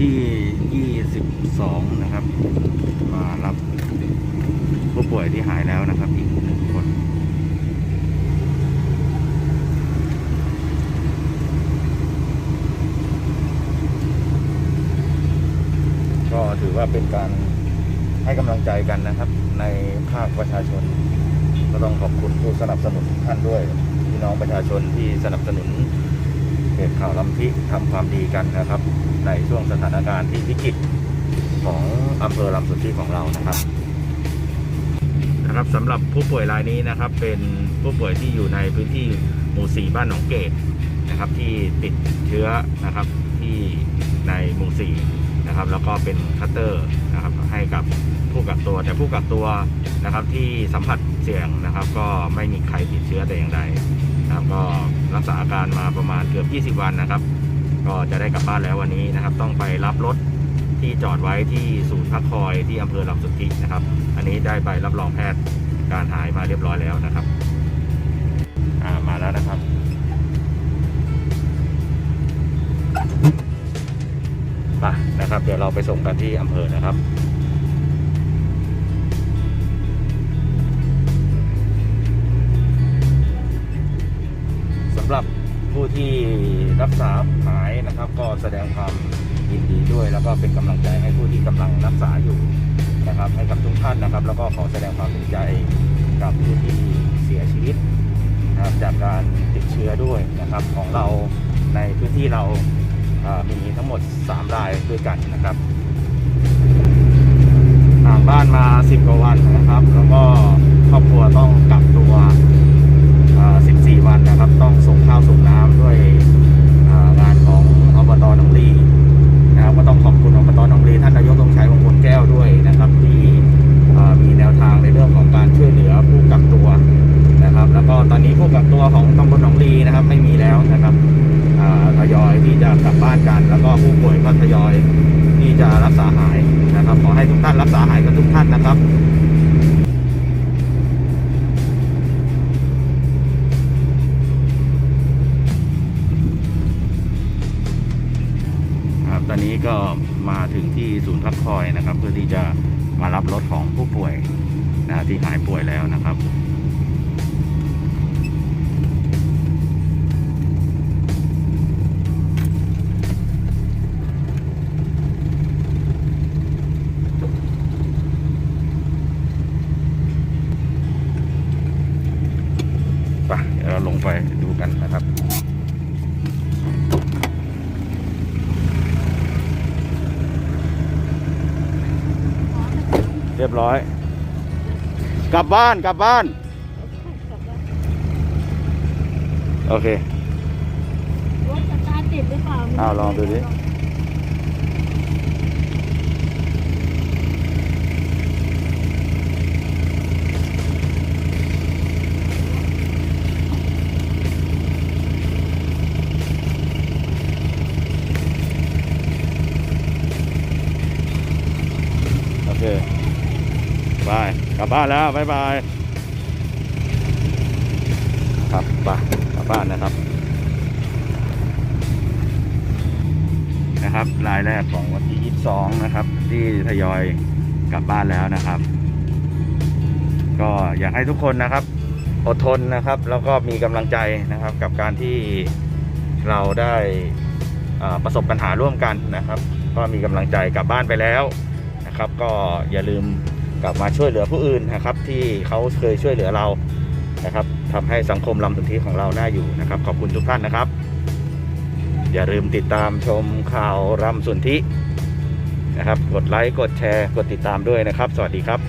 ที่ 22 นะครับ มารับผู้ป่วยที่หายแล้วนะครับ อีกหนึ่งคนก็ถือว่าเป็นการให้กำลังใจกันนะครับ ในภาคประชาชน ก็ต้องขอบคุณผู้สนับสนุนทุกท่านด้วยพี่น้องประชาชนที่สนับสนุนเพจข่าวลำพิทำความดีกันนะครับ ในช่วงสถานการณ์ที่วิกฤตของอำเภอลำสุทธิของเรานะครับนะครับสำหรับผู้ป่วยรายนี้นะครับเป็นผู้ป่วยที่อยู่ในพื้นที่หมู่สีบ้านหนองเกตนะครับที่ติดเชื้อนะครับที่ในหมู่สีนะครับแล้วก็เป็นคัตเตอร์นะครับให้กับผู้กักตัว แต่ผู้กักตัวนะครับที่สัมผัสเสี่ยงนะครับ ก็ไม่มีใครติดเชื้อแต่อย่างใดนะครับก็รักษาอาการมาประมาณเกือบ 20 วันนะครับ ก็จะได้กลับบ้านแล้ววันนี้นะครับ ต้องไปรับรถที่จอดไว้ที่ศูนย์พักคอยที่อำเภอลำสุทธินะครับ อันนี้ได้ใบรับรองแพทย์การหายมาเรียบร้อยแล้วนะครับามาแล้วนะครับไปนะครับ เดี๋ยวเราไปส่งกันที่อำเภอนะครับสำหรับ ผู้ที่รักษาหายนะครับ ก็แสดงความยินดีด้วย แล้วก็เป็นกำลังใจให้ผู้ที่กำลังรักษาอยู่นะครับ ให้กับทุกท่านนะครับ แล้วก็ขอแสดงความเสียใจกับผู้ที่เสียชีวิตนะครับจากการติดเชื้อด้วยนะครับของเราในพื้นที่เราอ่ามีทั้งหมด 3 รายด้วยกันนะครับห่างบ้านมา 10กว่าวันนะครับ แล้วก็ครอบครัวต้องกักตัว ลับบ้านกัน แล้วก็ผู้ป่วยก็ทยอยที่จะรักษาหายนะครับ ขอให้ทุกท่านรักษาหายกันทุกท่านนะครับครับตอนนี้ก็มาถึงที่ศูนย์พักคอยนะครับ เพื่อที่จะมารับรถของผู้ป่วยนะที่หายป่วยแล้วนะครับ ไปดูกันนะครับเรียบร้อย กลับบ้านกลับบ้าน โอเครถสตาร์ทติดหรือเปล่าอ้าวลองดูดิ เคบายกลับบ้านแล้วบายบายครับไปกลับบ้านนะครับ นะครับรายแรกของวันที่ 22 นะครับ ที่ทยอยกลับบ้านแล้วนะครับ ก็อยากให้ทุกคนนะครับ อดทนนะครับ แล้วก็มีกำลังใจนะครับ กับการที่เราได้ประสบปัญหาร่วมกันนะครับ ก็มีกำลังใจกลับบ้านไปแล้ว นะครับ ก็อย่าลืมกลับมาช่วยเหลือผู้อื่นนะครับ ที่เขาเคยช่วยเหลือเรานะครับทำให้สังคมลำสุนทรีของเราน่าอยู่นะครับ ขอบคุณทุกท่านนะครับ อย่าลืมติดตามชมข่าวรำสุนทีนะครับ กดไลค์กดแชร์ กดติดตามด้วยนะครับ สวัสดีครับ